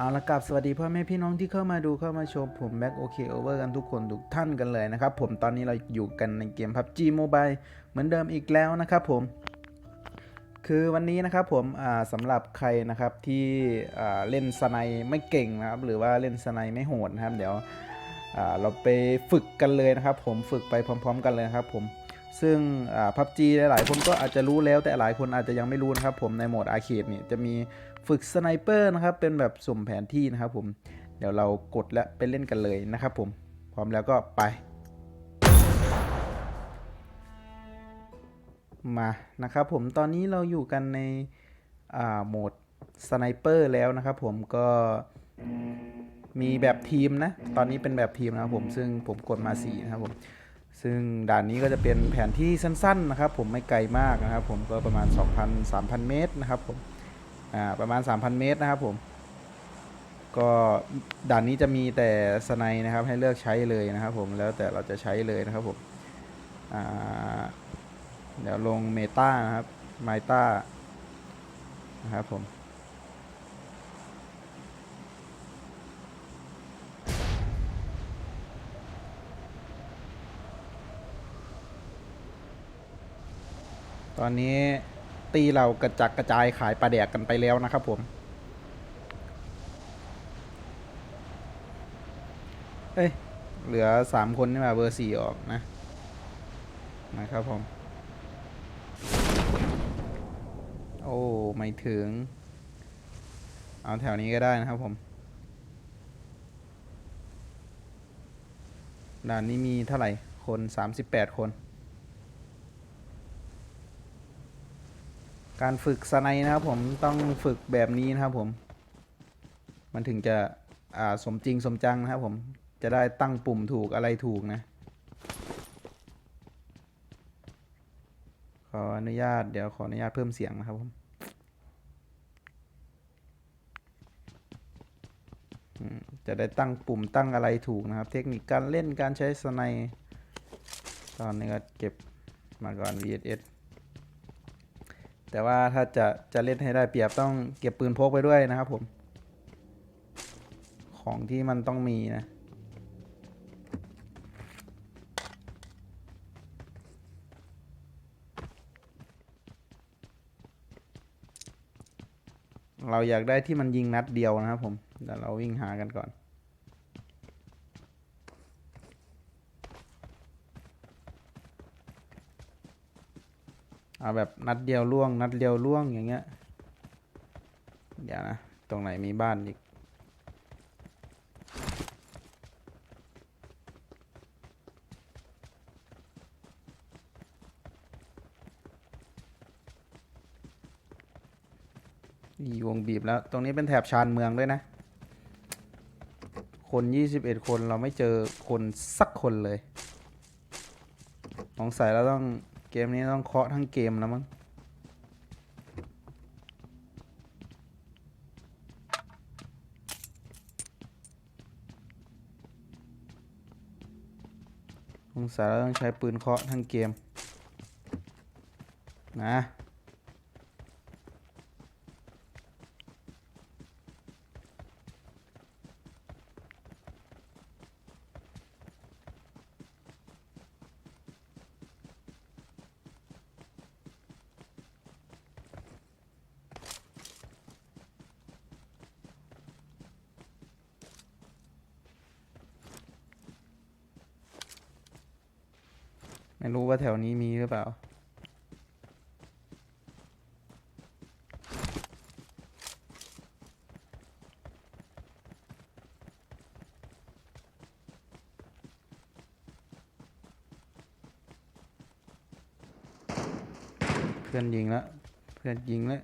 เอาละกับสวัสดีพ่อแม่พี่น้องที่เข้ามาดูเข้ามาชมผมแบ็กโอเคโอเวอร์กันทุกคนทุกท่านกันเลยนะครับผมตอนนี้เราอยู่กันในเกม PUBG Mobile เหมือนเดิมอีกแล้วนะครับผม คือวันนี้นะครับผมอ่าสำหรับใครนะครับที่เล่นสไนไม่เก่งนะครับหรือว่าเล่นสไนไม่โหดนะครับ เดี๋ยวเราไปฝึกกันเลยนะครับ ผมฝึกไปพร้อม ๆ กันเลยนะครับผม ซึ่งพับจีหลายๆ คนก็อาจจะรู้แล้วแต่หลายคนอาจจะยังไม่รู้นะครับผมในโหมดอาร์เคดเนี่ยจะมีฝึกสไนเปอร์นะครับเป็นแบบสุ่มแผนที่นะครับผมเดี๋ยวเรากดและไปเล่นกันเลยนะครับผมพร้อมแล้วก็ไป มานะครับผมตอนนี้เราอยู่กันในโหมดสไนเปอร์แล้วนะครับผมก็มีแบบทีมนะ ตอนนี้เป็นแบบทีมนะครับผมซึ่งผมกดมา4นะครับผม ซึ่งด่านนี้ก็จะเป็นแผนที่สั้นๆนะครับ ผมไม่ไกลมากนะครับ ผมก็ประมาณ 2,000 3,000 เมตรนะครับผมอ่าประมาณ 3,000 เมตรนะครับผมก็ด่านนี้จะมีแต่สไนนะครับให้เลือกใช้เลยนะครับ ผมแล้วแต่เราจะใช้เลยนะครับผมอ่าเดี๋ยวลงเมตานะครับไมตานะครับผม ตอนนี้ตีเรากระจัดกระจายขายปลาแดกกันไปแล้วนะครับผม เอ้ย เหลือสามคนนี่มาเบอร์สี่ออกนะนะครับผม โอ้ ไม่ถึง เอาแถวนี้ก็ได้นะครับผม ด่านนี้มีเท่าไหร่ คน38คน การฝึกสไนนะครับผมต้องฝึกแบบนี้นะครับผม มันถึงจะอ่าสมจริงสมจังนะครับผมจะได้ตั้งปุ่มถูกอะไรถูกนะ ขออนุญาตเดี๋ยวขออนุญาตเพิ่มเสียงนะครับผมจะได้ตั้งปุ่มตั้งอะไรถูกนะครับ เทคนิคการเล่นการใช้สไนตอนนี้ก็เก็บมาก่อน VSS แต่ว่าถ้าจะจะเล่นให้ได้เปรียบต้องเก็บปืนพกไปด้วยนะครับผม ของที่มันต้องมีนะ เราอยากได้ที่มันยิงนัดเดียวนะครับผมเดี๋ยวเราวิ่งหากันก่อน เอาแบบนัดเดียวล่วง นัดเดียวล่วงอย่างเงี้ย เดี๋ยวนะ ตรงไหนมีบ้านอีกนี่วงบีบแล้ว ตรงนี้เป็นแถบชานเมืองด้วยนะ คน 21 คนเราไม่เจอคนสักคนเลยสงสัยเราต้อง เกมนี้ต้องเคาะทั้งเกมแล้วมั้งองศาเราต้องใช้ปืนเคาะทั้งเกม นะ ไม่รู้ว่าแถวนี้มีหรือเปล่า เพื่อนยิงแล้ว เพื่อนยิงแล้ว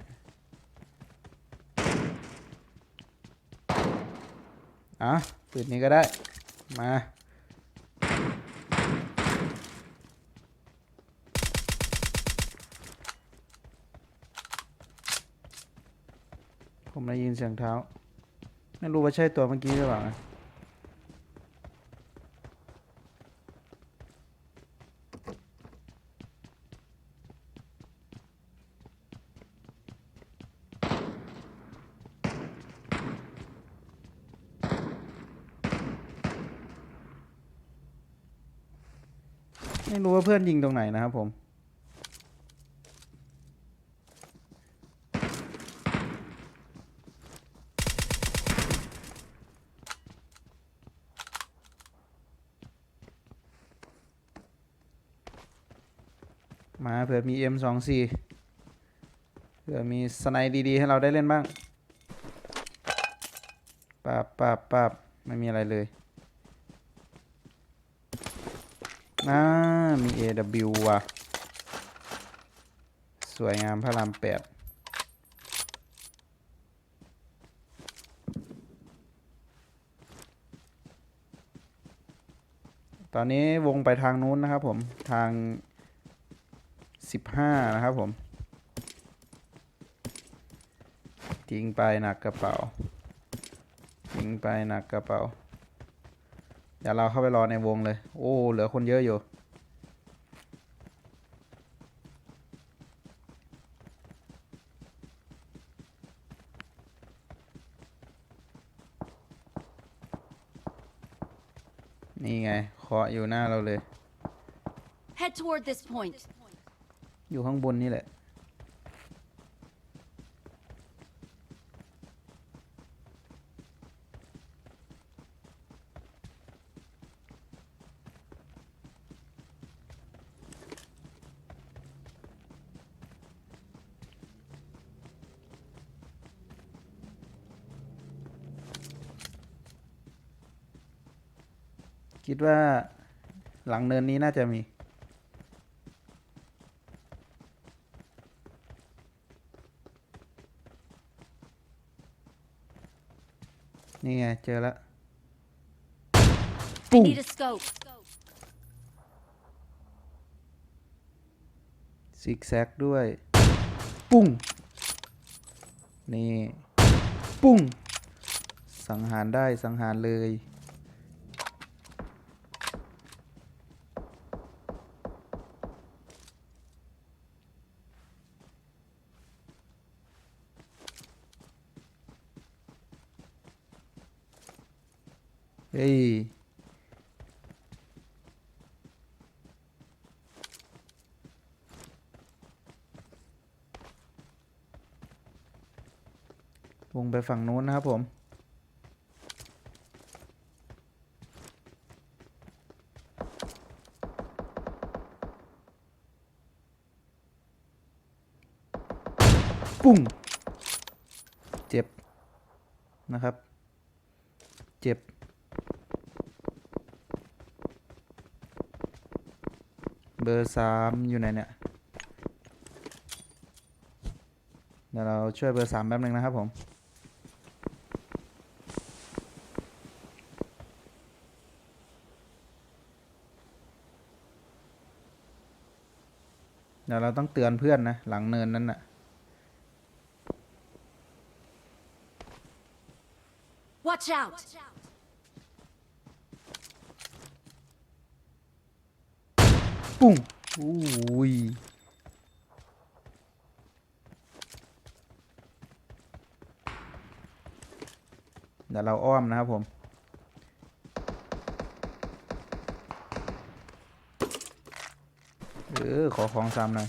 อะปืนนี้ก็ได้ มา ผมได้ยินเสียงเท้า ไม่รู้ว่าใช่ตัวเมื่อกี้หรือเปล่าไม่รู้ว่าเพื่อนยิงตรงไหนนะครับผม มาเผื่อมี M24 เผื่อมีสไนด์ดีๆ ให้เราได้เล่นบ้างปับปับปับไม่มีอะไรเลยน่ามี AW ว่ะ สวยงามพระรามแปดตอนนี้วงไปทางนู้นนะครับผม ทาง 15นะครับผม ทิ้งไปหนักกระเป๋า ทิ้งไปหนักกระเป๋า เดี๋ยวเราเข้าไปรอในวงเลย โอ้ เหลือคนเยอะอยู่นี่ไงเคาะอยู่หน้าเราเลย Head toward this point. อยู่ข้างบนนี่แหละ คิดว่าหลังเนินนี้น่าจะมี นี่ไง เจอแล้ว I need a scope. ซิกแซกด้วย ปุ้ง นี่ ปุ้ง สังหารได้สังหารเลย เฮ้ยวงไปฝั่งนู้นนะครับผม ปุ้ง เจ็บนะครับ เจ็บ เบอร์สามอยู่ไหนเนี่ย เดี๋ยวเราช่วยเบอร์สามแป๊บนึงนะครับผม เดี๋ยวเราต้องเตือนเพื่อนนะ หลังเนินนั้นน่ะ Watch out. ปุ้งอุ้ยเดี๋ยวเราอ้อมนะครับผมเออขอของซ้ำหน่อย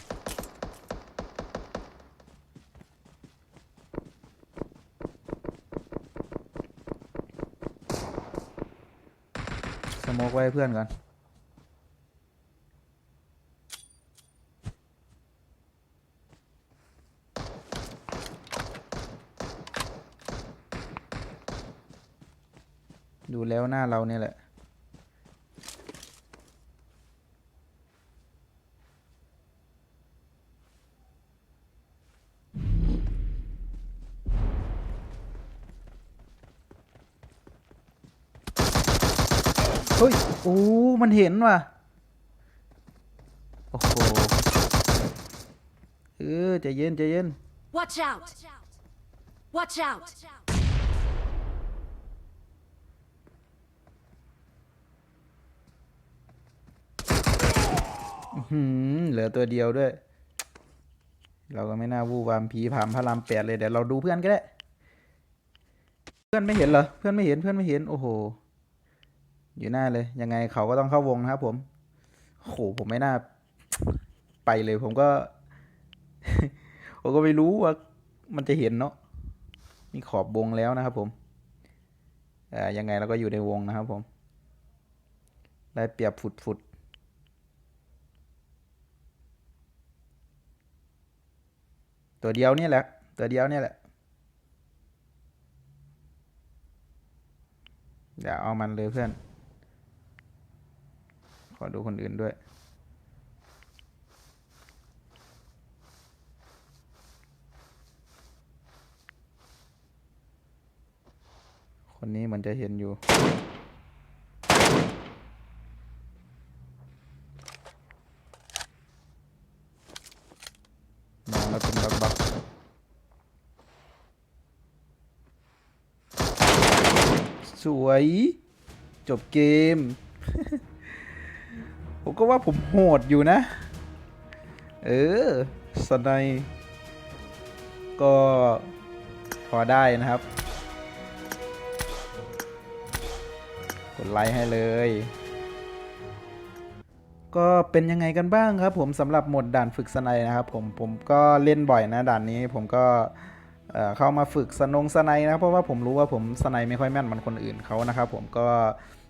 สโมกไว้เพื่อนก่อน ดูแล้วหน้าเราเนี่ยแหละ เฮ้ย โอ้ มันเห็นว่ะ โอ้โห เออใจเย็นใจเย็น Watch out. Watch out. หืมเหลือตัวเดียวด้วย เราก็ไม่น่าวู่วามผีผามพระรามแปดเลยเดี๋ยวเราดูเพื่อนก็ได้ เพื่อนไม่เห็นเหรอ เพื่อนไม่เห็นเพื่อนไม่เห็น โอ้โห อยู่หน้าเลย ยังไงเขาก็ต้องเข้าวงนะครับผมขโหผมไม่น่าไปเลย ผมก็ ผมก็ไม่รู้ว่ามันจะเห็นเนาะมีขอบวงแล้วนะครับ ผมอ่อยังไงเราก็อยู่ในวงนะครับผม ได้เปรียบฟุดฟุ ตัวเดียวนี่แหละ ตัวเดียวนี่แหละเดี๋ยวเอามันเลยเพื่อน ขอดูคนอื่นด้วย คนนี้มันจะเห็นอยู่ มองแล้วเป็นบักบักส วยจบเกม ผมก็ว่าผมโหดอยู่นะ เออสไนก็พอได้นะครับ กดไลค์ให้เลย ก็เป็นยังไงกันบ้างครับ ผมสำหรับหมดด่านฝึกสไนนะครับ ผมผมก็เล่นบ่อยนะด่านนี้ผมก็ เข้ามาฝึกสนงสไนด์นะครับเพราะว่าผมรู้ว่าผมสไนด์ไม่ค่อยแม่นเหมือนคนอื่นเขานะครับผมก็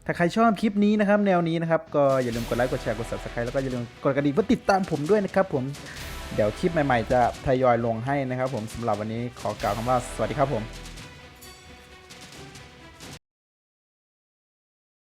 ถ้าใครชอบคลิปนี้นะครับแนวนี้นะครับก็อย่าลืมกดไลค์กดแชร์กด subscribe แล้วก็อย่าลืมกดกระดิ่งเพื่อติดตามผมด้วยนะครับผมเดี๋ยวคลิปใหม่ๆ จะทยอยลงให้นะครับผมสำหรับวันนี้ขอกล่าวคำว่าสวัสดีครับผม